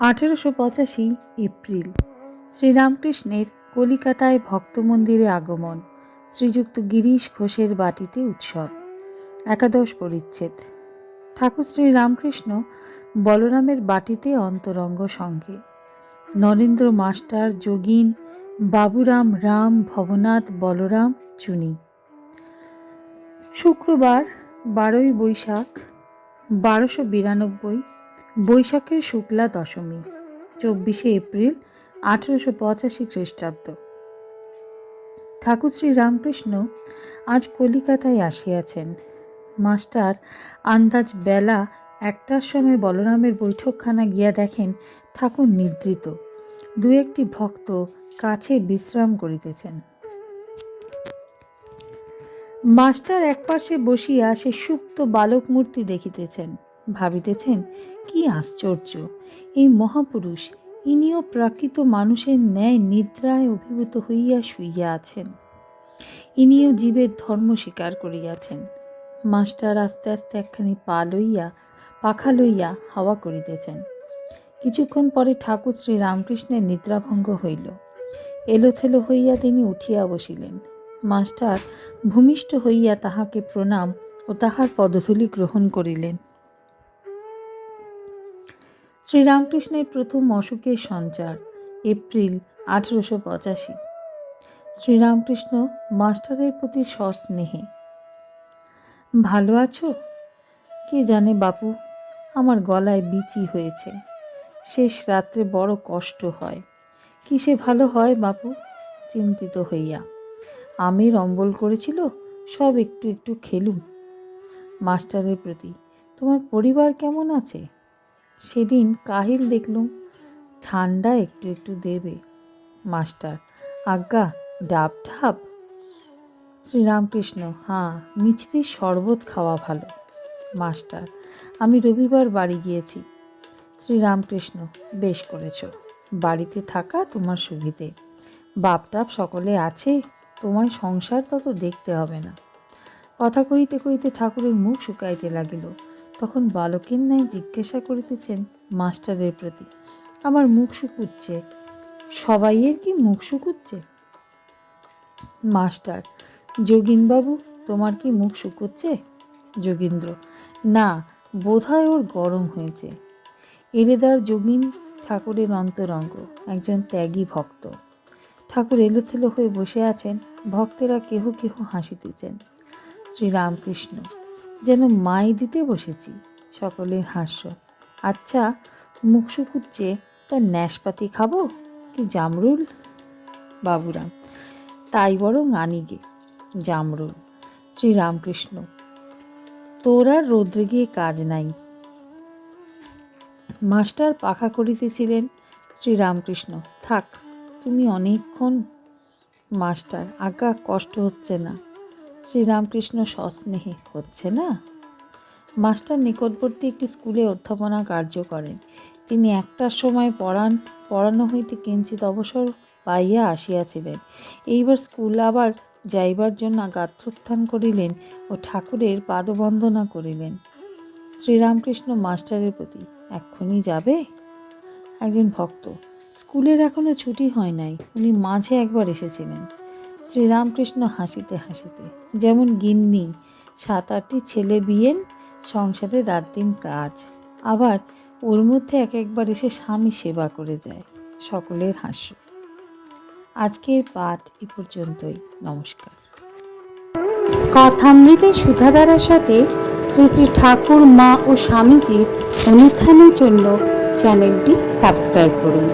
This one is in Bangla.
আঠেরোশো পঁচাশি এপ্রিল শ্রীরামকৃষ্ণের কলিকাতায় ভক্ত মন্দিরে আগমন, শ্রীযুক্ত গিরিশ ঘোষের বাটিতে উৎসব, একাদশ পরিচ্ছেদ। ঠাকুর শ্রী রামকৃষ্ণ বলরামের বাটিতে অন্তরঙ্গ সঙ্গে। নরেন্দ্র মাস্টার, যোগিন, বাবুরাম রাম, ভবনাথ বলরাম, চুনি। শুক্রবার বারোই বৈশাখ, বারোশো বিরানব্বই বৈশাখের শুক্লা দশমী, চব্বিশে এপ্রিল আঠেরোশো পঁচাশি খ্রিস্টাব্দ। ঠাকুর শ্রী রামকৃষ্ণ আজ কলিকাতায় আসিয়াছেন। মাস্টার আন্দাজ বেলা একটার সময় বলরামের বৈঠকখানা গিয়া দেখেন ঠাকুর নিদ্রিত। দু একটি ভক্ত কাছে বিশ্রাম করিতেছেন। মাস্টার একপাশে বসিয়া সে সুপ্ত বালক মূর্তি দেখিতেছেন, ভাবিতেছেন কি আশ্চর্য! এই মহাপুরুষ ইনিও প্রাকৃত মানুষের ন্যায় নিদ্রায় অভিভূত হইয়া শুইয়া আছেন। ইনিও জীবের ধর্ম স্বীকার করিয়াছেন। মাস্টার আস্তে আস্তে একখানি পা লইয়া, পাখা লইয়া হাওয়া করিতেছেন। কিছুক্ষণ পরে ঠাকুর শ্রী রামকৃষ্ণের নিদ্রাভঙ্গ হইল। এলোথেলো হইয়া তিনি উঠিয়া বসিলেন। মাস্টার ভূমিষ্ঠ হইয়া তাহাকে প্রণাম ও তাহার পদধূলি গ্রহণ করিলেন। শ্রীরামকৃষ্ণের প্রথম অসুখের সঞ্চার, এপ্রিল আঠেরোশো পঁচাশি। শ্রীরামকৃষ্ণ মাস্টারের প্রতি সস্নেহে। ভালো আছো? কে জানে বাপু, আমার গলায় বিচি হয়েছে। শেষ রাত্রে বড় কষ্ট হয়। কিসে ভালো হয় বাপু? চিন্তিত হইয়া। আমের অম্বল করেছিল, সব একটু একটু খেলুম। মাস্টারের প্রতি, তোমার পরিবার কেমন আছে? সেদিন কাহিল দেখলুম ঠান্ডা একটু একটু দেবে, মাস্টার। আজ্ঞা, ডাব ঢাব শ্রীরামকৃষ্ণ, হাঁ মিছরির শরবত খাওয়া ভালো, মাস্টার। আমি রবিবার বাড়ি গিয়েছি। শ্রীরামকৃষ্ণ, বেশ করেছ, বাড়িতে থাকা তোমার সুবিধে। বাপটাপ সকলে আছে, তোমায় সংসার তত দেখতে হবে না। কথা কইতে কইতে ঠাকুরের মুখ শুকাইতে লাগিল। তখন বালকের ন্যায় জিজ্ঞাসা করিতেছেন মাস্টারের প্রতি, আমার মুখ শুকুচ্ছে, সবাইয়ের কি মুখ শুকুচ্ছে? মাস্টার, যোগিনবাবু, তোমার কি মুখ শুকুচ্ছে? যোগীন্দ্র, না, বোধহয় ওর গরম হয়েছে। এরেদার যোগিন ঠাকুরের অন্তরঙ্গ, একজন ত্যাগী ভক্ত। ঠাকুর এলোথেলো হয়ে বসে আছেন, ভক্তেরা কেহ কেহ হাসিতেছেন। শ্রীরামকৃষ্ণ যেন মাই দিতে বসেছি, সকলের হাস্য। আচ্ছা মুখ শুকুচ্ছে তার ন্যাশপাতি খাব কি জামরুল? বাবুরাম তাই বরং আনিগে জামরুল। শ্রীরামকৃষ্ণ, তোর আর রৌদ্রে গিয়ে কাজ নাই। মাস্টার পাখা করিতেছিলেন শ্রীরামকৃষ্ণ, থাক, তুমি অনেকক্ষণ, মাস্টার, আজ্ঞা কষ্ট হচ্ছে না। শ্রীরামকৃষ্ণ সস্নেহে হচ্ছে না? মাস্টার নিকটবর্তী একটি স্কুলে অধ্যাপনা কার্য করেন। তিনি একটার সময় পড়ান, পড়ানো হইতে কিঞ্চিত অবসর পাইয়া আসিয়াছিলেন। এইবার স্কুল আবার যাইবার জন্য গাত্রোত্থান করিলেন ও ঠাকুরের পাদবন্দনা করিলেন। শ্রীরামকৃষ্ণ মাস্টারের প্রতি, এক্ষুনি যাবে? একজন ভক্ত, স্কুলের এখনও ছুটি হয় নাই, উনি মাঝে একবার এসেছিলেন। শ্রীরামকৃষ্ণ হাসিতে হাসিতে, যেমন গিন্নি সাত আটটি ছেলে বিয়েন সংসারে রাত দিন কাজ, আবার ওর মধ্যে এক একবার এসে স্বামী সেবা করে যায়, সকলের হাস্য আজকের পাঠ এ পর্যন্তই, নমস্কার। কথামৃতের সুধাধারার সাথে শ্রী শ্রী ঠাকুর, মা ও স্বামীজির অনুত্থানের জন্য চ্যানেলটি সাবস্ক্রাইব করুন।